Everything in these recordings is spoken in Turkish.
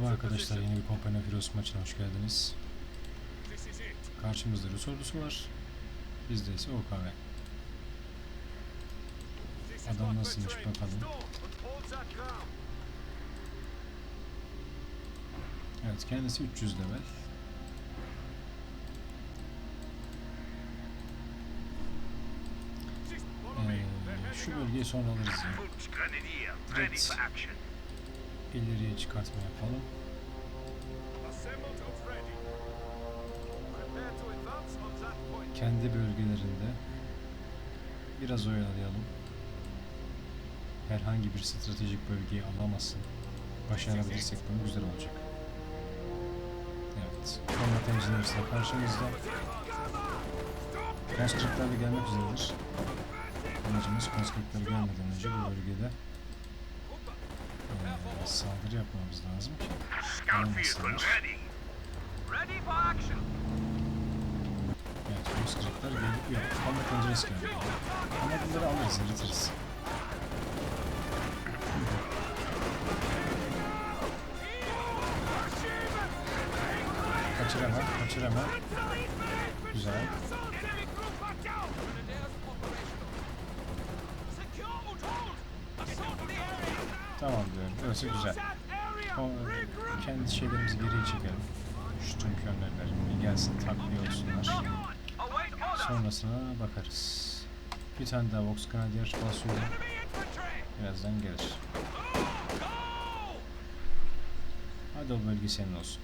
Merhaba arkadaşlar, yeni bir Company of Heroes maçına hoş geldiniz. Karşımızda Rus ordusu var. Bizde ise OKV. Adam nasılmış bakalım. Evet, kendisi 300 level. Ee, şu bölgeyi sonra alırız ya. Volksgrenadier, ileriye çıkartma yapalım. Kendi bölgelerinde biraz oyalayalım. Herhangi bir stratejik bölgeyi alamazsın. Başarabilirsek bunu güzel olacak. Evet. Combat Engineers de karşımızda. Conscript'ler de gelmek üzeredir. Amacımız Conscript'ler gelmeden önce bu bölgede eee, saldırı yapmamız lazım ki action. Evet, Conscript'ler gelip yok. Combat Engineers geldi. Ama bunları alırız, eritiriz. Kaçır hemen, kaçır hemen. Güzel. Tamam diyorum. Burası güzel. O, kendi şeylerimizi geriye çekelim. Şu tüm könderler bir gelsin takviye olsunlar. Sonrasına bakarız. Bir tane daha Vox Grenadier basıyorum. Birazdan gelir. Hadi o bölge senin olsun.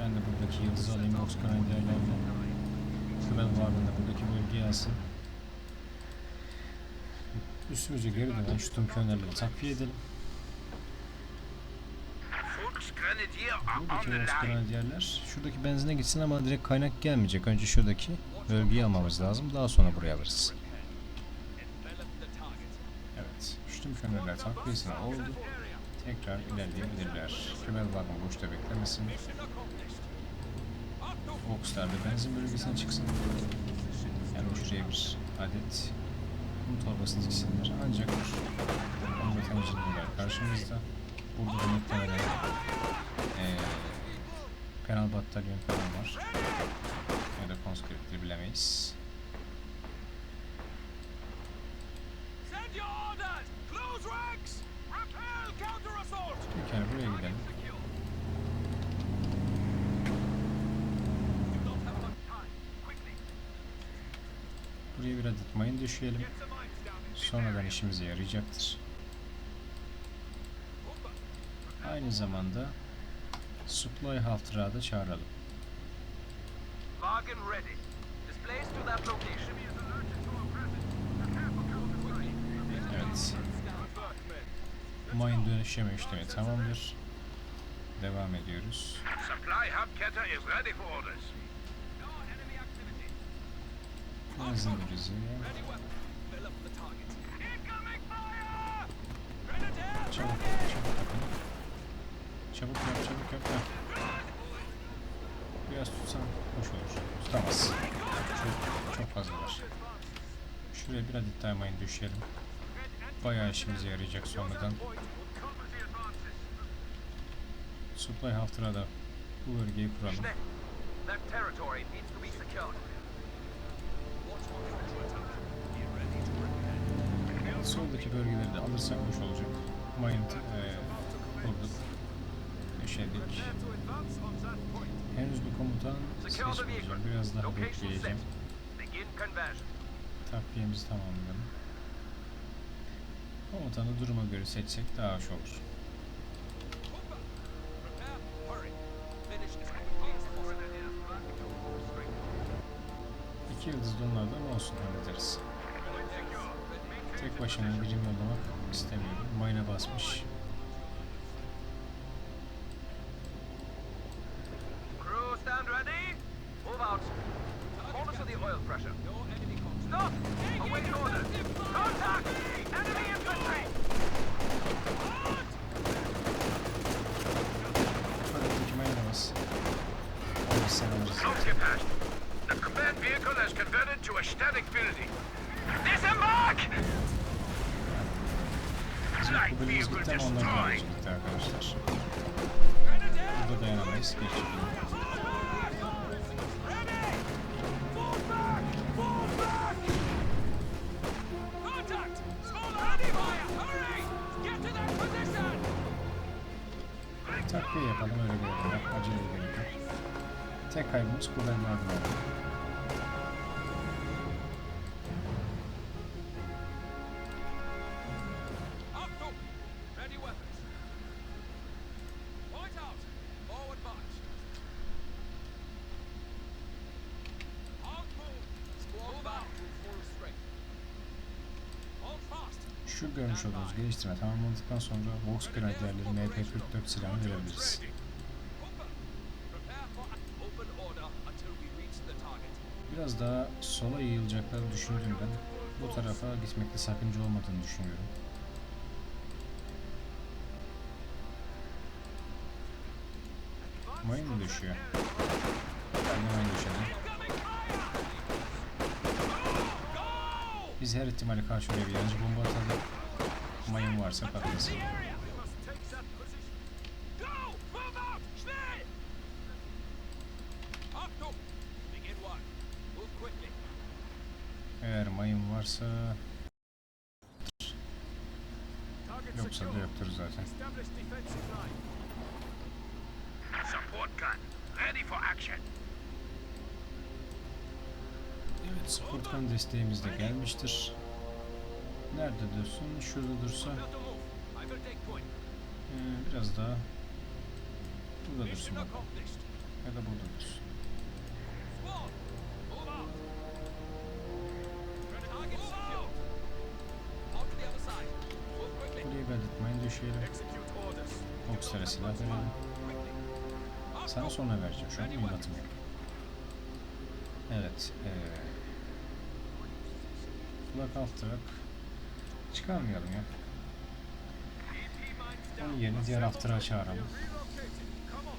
Ben de buradaki yıldızı alayım Vox Grenadier'lerle. Kral varlığında buradaki bölgeye alsın. Üstümüze geri dönen şu tüm takviye edelim. Buradaki line. Grenadier'ler şuradaki benzine gitsin ama direkt kaynak gelmeyecek. Önce şuradaki bölgeyi almamız lazım. Daha sonra buraya alırız. Evet. Şu tüm takviyesine oldu. Tekrar ilerleyebilirler. Kümel bakın boşta beklemesin. Vox'lar da benzin bölgesine çıksın. Yani şuraya bir adet kum torbası diksinler. Ancak Combat Engineer'ler karşımızda. Burada da muhtemelen eee penal batalyon falan var. Ya da conscript'leri bilemeyiz. Pekala buraya gidelim. Buraya bir adet mayın düşüyelim. Sonradan işimize yarayacaktır. Aynı zamanda Supply Halter'ı da çağıralım. Evet. Mayın dönüşeme işlemi tamamdır. Devam ediyoruz. Supply hubcatter is ready for orders. Çabuk çabuk. Çabuk yap, çabuk yap. yap. Biraz tutsan hoş olur. Tutamaz. Çok, çok fazla var. Şuraya bir adet daha mayın düşelim. Bayağı işimize yarayacak sonradan. Supply Halter'a da bu bölgeyi kuralım. Soldaki bölgeleri de alırsak hoş olacak. Mayın e, kurduk. Döşedik. Henüz bir komutan seçmeyeceğim. vehicle. Biraz daha bekleyeceğim. Takviyemizi tamamlayalım. Komutanı duruma göre seçsek daha hoş olur. İki yıldızlı onlardan olsun hallederiz. Tek başına birim yollamak istemiyorum. Mayına basmış. Bu bölümümüz gitti ama da bölümümüz gitti arkadaşlar. Burada dayanamayız. Geçtik. Takviye yapalım öyle. Yap, acele edelim. Tek kaybımız kuvvetlerden oldu. Şu görmüş olduğunuz geliştirme tamamlandıktan sonra Vox Grenadierleri MP44 silahını verebiliriz. Biraz daha sola yayılacaklarını düşündüğümden bu tarafa gitmekte sakınca olmadığını düşünüyorum. Mayın mı düşüyor? Ben mayın düşelim. Biz her ihtimale karşı oraya bir yancı bomba atalım. Mayın varsa patlasın. Eğer mayın varsa yoksa da yoktur zaten. Support gun, ready for action. Evet, Sportkan desteğimiz de gelmiştir. Nerede dursun? Şurada dursa ee, biraz daha burada dursun ya da burada dursun. Burayı belirtmeyin düşeyelim. Okslara silah verelim. Sana sonra vereceğim şu an yok. Evet. Ee, Kulak alt tarak çıkarmayalım ya. Onun yerine diğer after'a çağıralım. Relocating. Come on.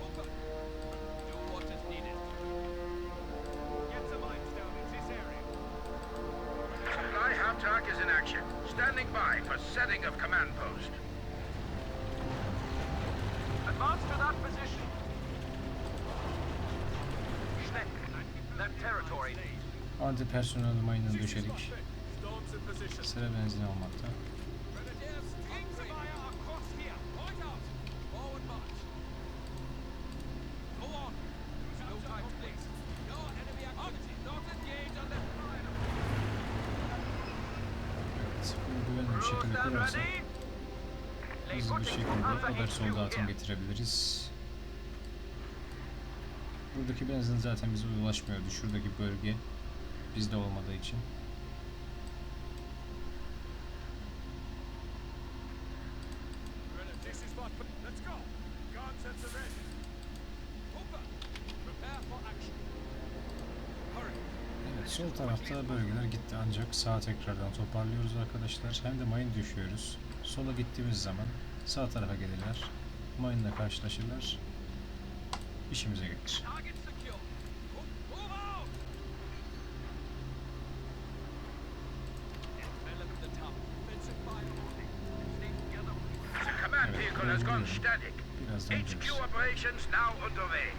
Hooper, do what is needed. Get the mines down in this area. Supply half track is in action. Standing by for setting of command post. Advance to that position. Schneck, that territory. Anti personel mayını döşedik. Storms in position. Sıra benzin almakta. Güvenli bir şekilde kurarsak hızlı bir şekilde haber soldatını getirebiliriz. Buradaki benzin zaten bize ulaşmıyordu. Şuradaki bölge bizde olmadığı için. Evet sol tarafta bölgeler gitti ancak sağ tekrardan toparlıyoruz arkadaşlar. Hem de mayın düşüyoruz. Sola gittiğimiz zaman sağ tarafa gelirler. Mayınla karşılaşırlar. İşimize gelir. Static. HQ operations now underway.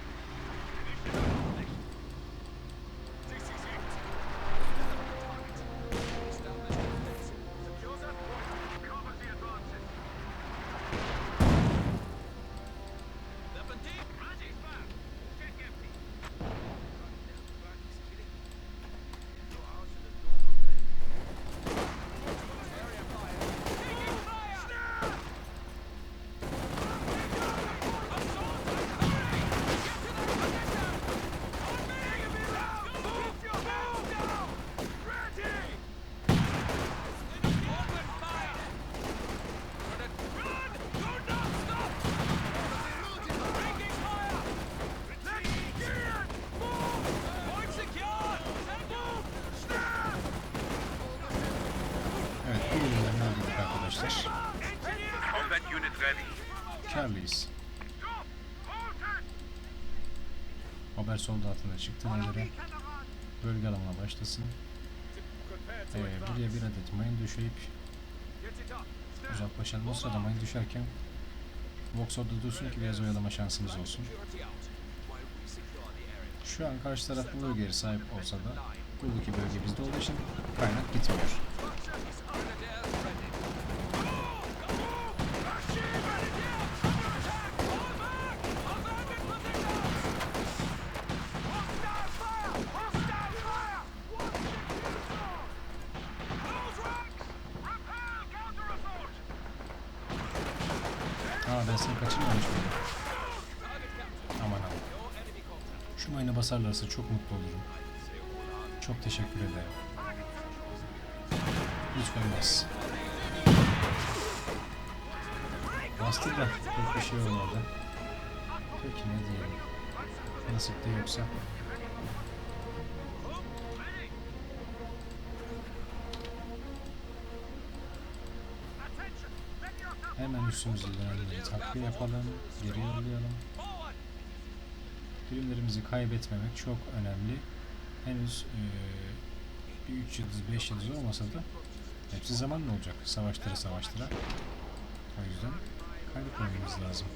Haber soldatına çıktığına göre bölge alımına başlasın. Ee, buraya bir adet mayın düşeyip uzaklaşalım. O sırada mayın düşerken Vox orada dursun ki biraz oyalama şansımız olsun. Şu an karşı taraf bu bölgeye sahip olsa da buradaki bölge bizde olduğu için kaynak gitmiyor. Basarlarsa çok mutlu olurum. Çok teşekkür ederim. Lütfen bas. Bastı da pek bir şey olmadı. Peki ne diyelim. Nasip de yoksa. Hemen üstümüze dönenleri takviye yapalım. Geri yollayalım. Birimlerimizi kaybetmemek çok önemli. Henüz bir 3 yıldız 5 yıldız olmasa da hepsi zamanla olacak. Savaştıra savaştıra. O yüzden kaybetmememiz lazım.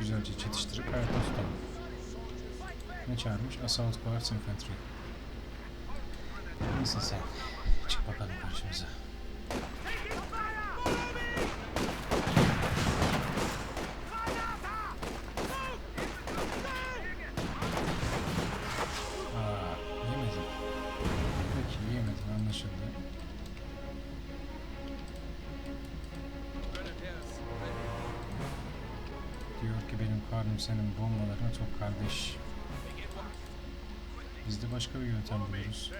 Güzelce çatıştırıp hayatta tutalım. Ne çağırmış? Assault Guards Infantry. Neyse sen. Çık bakalım karşımıza. Senin bombalarına tok kardeş. Biz de başka bir yöntem buluyoruz.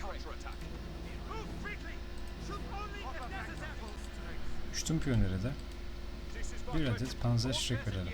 Counterattack. Move quickly. Shoot only if necessary. Üstün piyonere de bir adet Panzer Schreck verelim.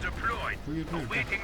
deployed. Awaiting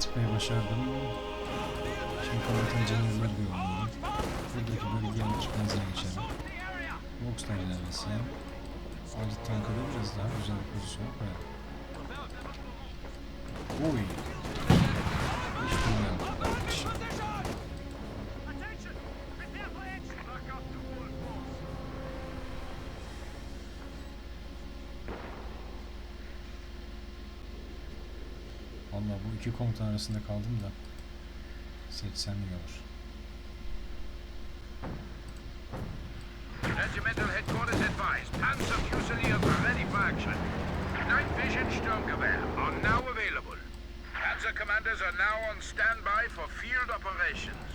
çektirmeye başardım. Şimdi komutan canlıları görüyorum. Buradaki bölgeyi alıp benzine geçelim. Vox'la ilerlesin. Alet tankada biraz daha güzel bir pozisyon koyalım. Oy. Bu iki komutan arasında kaldım da seçsem iyi olur. Regimental headquarters advised. Panzer Fusiliers are ready for action. Night vision Sturmgewehr are now available. Panzer commanders are now on standby for field operations.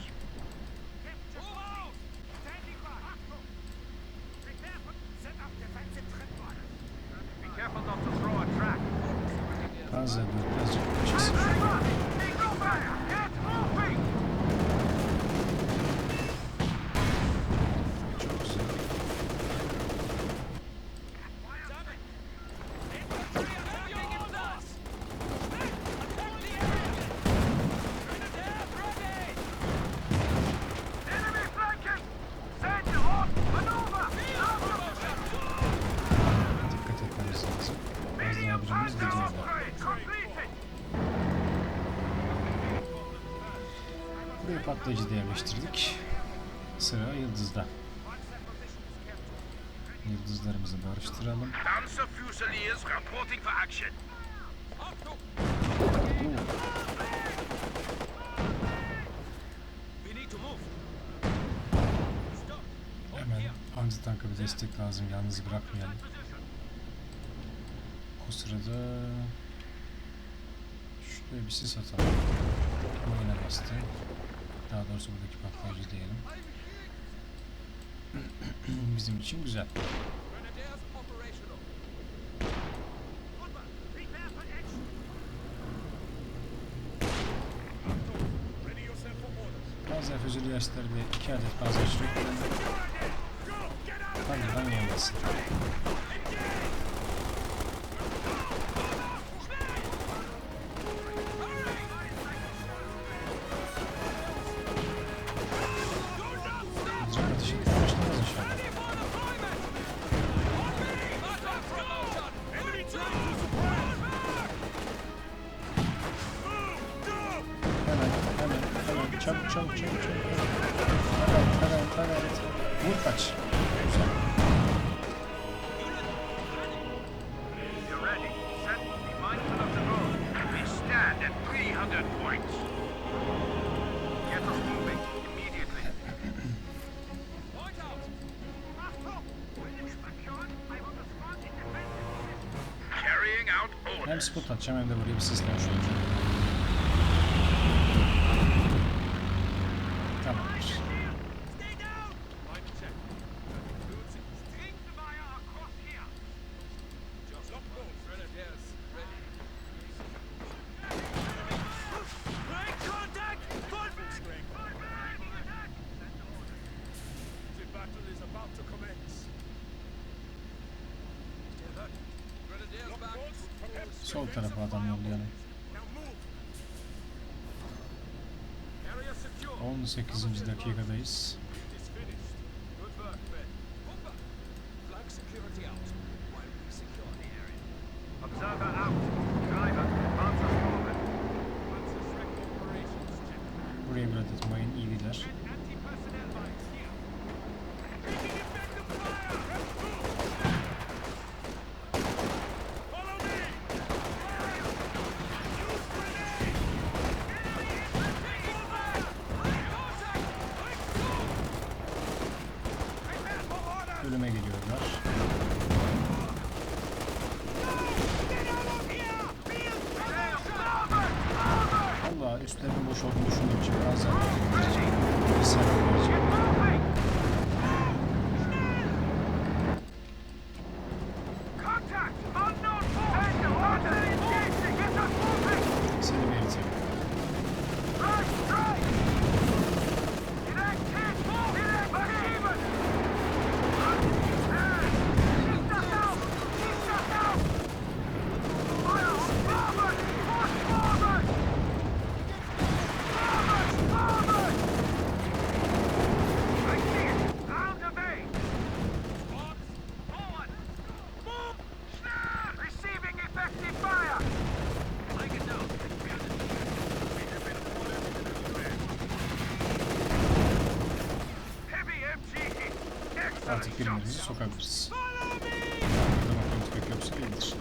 Patlayıcı yerleştirdik. Sıra Yıldız'da. Yıldızlarımızı barıştıralım. Hemen anti tanka bir destek lazım. Yalnız bırakmayalım. O sırada şuraya bir sis atalım. Oyuna bastı. Daha doğrusu buradaki patlayıcı diyelim. Bizim için güzel. Panzer füzüliyerler ve iki adet panzer şirketi Hadi lan yollasın. Çabuk, çabuk, çabuk, çabuk. Hemen, hemen, hemen. Vur kaç. Güzel. You're ready. Set. Be mindful of the road. We stand at 300 points. Get us moving immediately. Point out. Carrying out Hem orders. spot atacağım hem de buraya bir sislenmiş olacak. Sol tarafa adam yollayalım. Now move. Area secure. 18. dakikadayız. Boş olduğunu düşündüğüm için bazen bir sefer vereceğim. Artık birimlerimizi shots. sokabiliriz. Follow me! Arkada bakalım tüfek yoksa iyidir.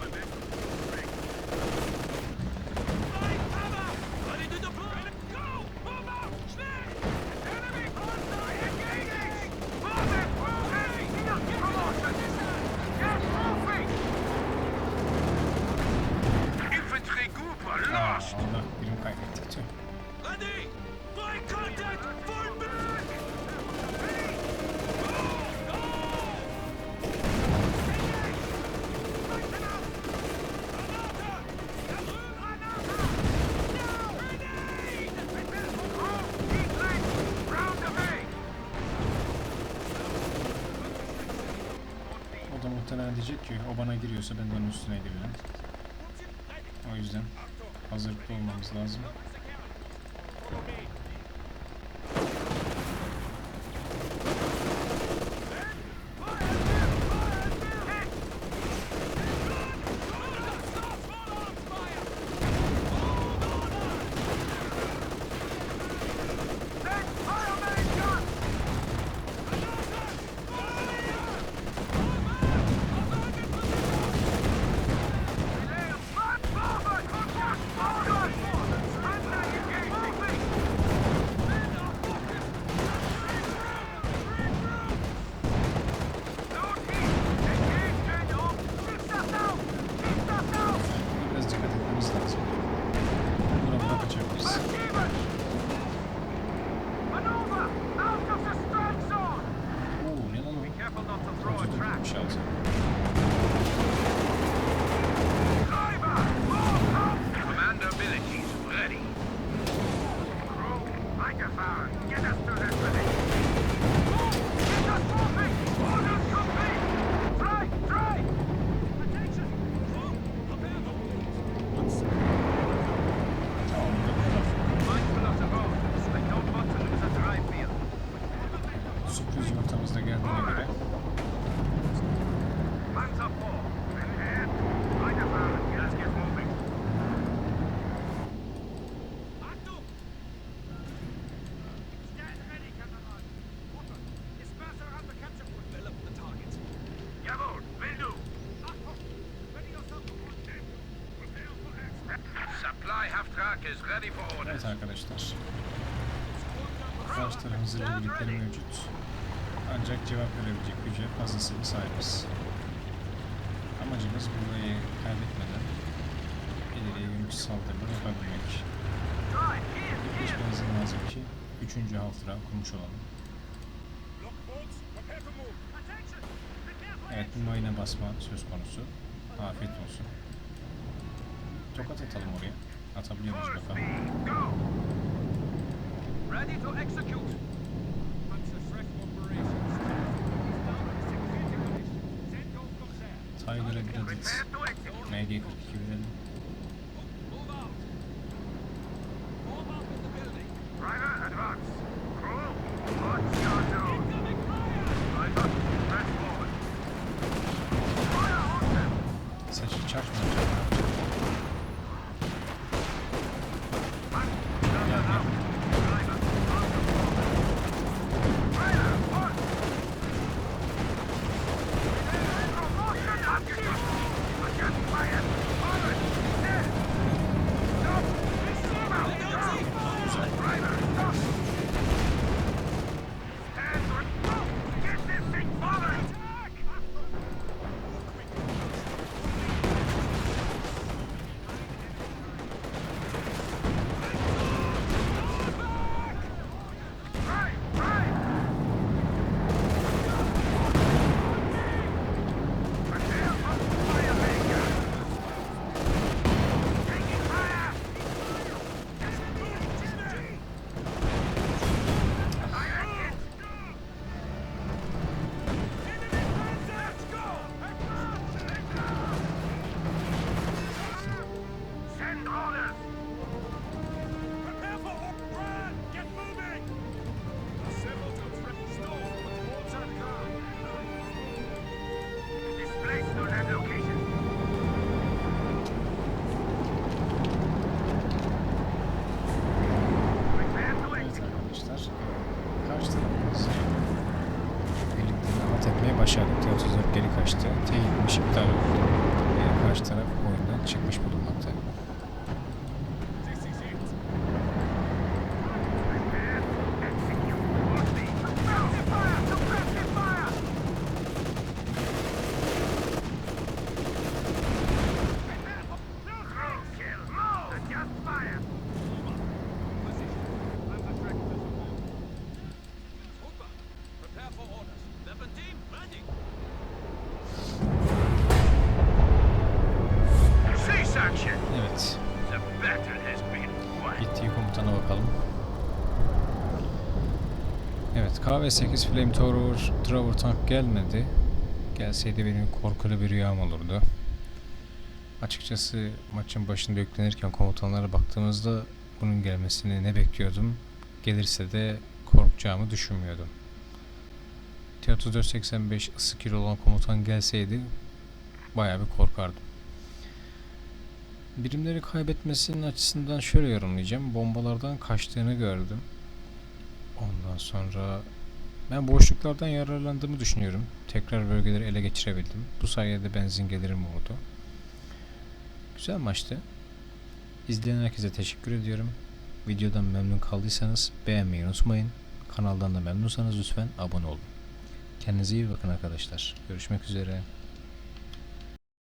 da muhtemelen diyecek ki o bana giriyorsa ben de onun üstüne gireceğim. O yüzden hazırlıklı olmamız lazım. Evet arkadaşlar. Karşı tarafımızda birlikleri mevcut. Ancak cevap verebilecek güce fazlasıyla sahibiz. Amacımız burayı kaybetmeden ileriye yönelik saldırılar yapabilmek. Yaklaşmamız lazım ki 3. haftıra kurmuş olalım. Evet, mayına basma söz konusu. Afiyet olsun. Tokat atalım oraya. atabiliyoruz bakalım. Ready to execute. Tiger'a bir adet MG42 verelim. aşağıdaki tavsızlık geri kaçtı. T gitmiş iptal oldu. Ee, karşı taraf oyundan çıkmış bulunmakta. KV-8 Flamethrower Trover tank gelmedi. Gelseydi benim korkulu bir rüyam olurdu. Açıkçası maçın başında yüklenirken komutanlara baktığımızda bunun gelmesini ne bekliyordum. Gelirse de korkacağımı düşünmüyordum. T-3485 ısı kilo olan komutan gelseydi bayağı bir korkardım. Birimleri kaybetmesinin açısından şöyle yorumlayacağım. Bombalardan kaçtığını gördüm. Ondan sonra ben boşluklardan yararlandığımı düşünüyorum. Tekrar bölgeleri ele geçirebildim. Bu sayede benzin gelirim oldu. Güzel maçtı. İzleyen herkese teşekkür ediyorum. Videodan memnun kaldıysanız beğenmeyi unutmayın. Kanaldan da memnunsanız lütfen abone olun. Kendinize iyi bakın arkadaşlar. Görüşmek üzere.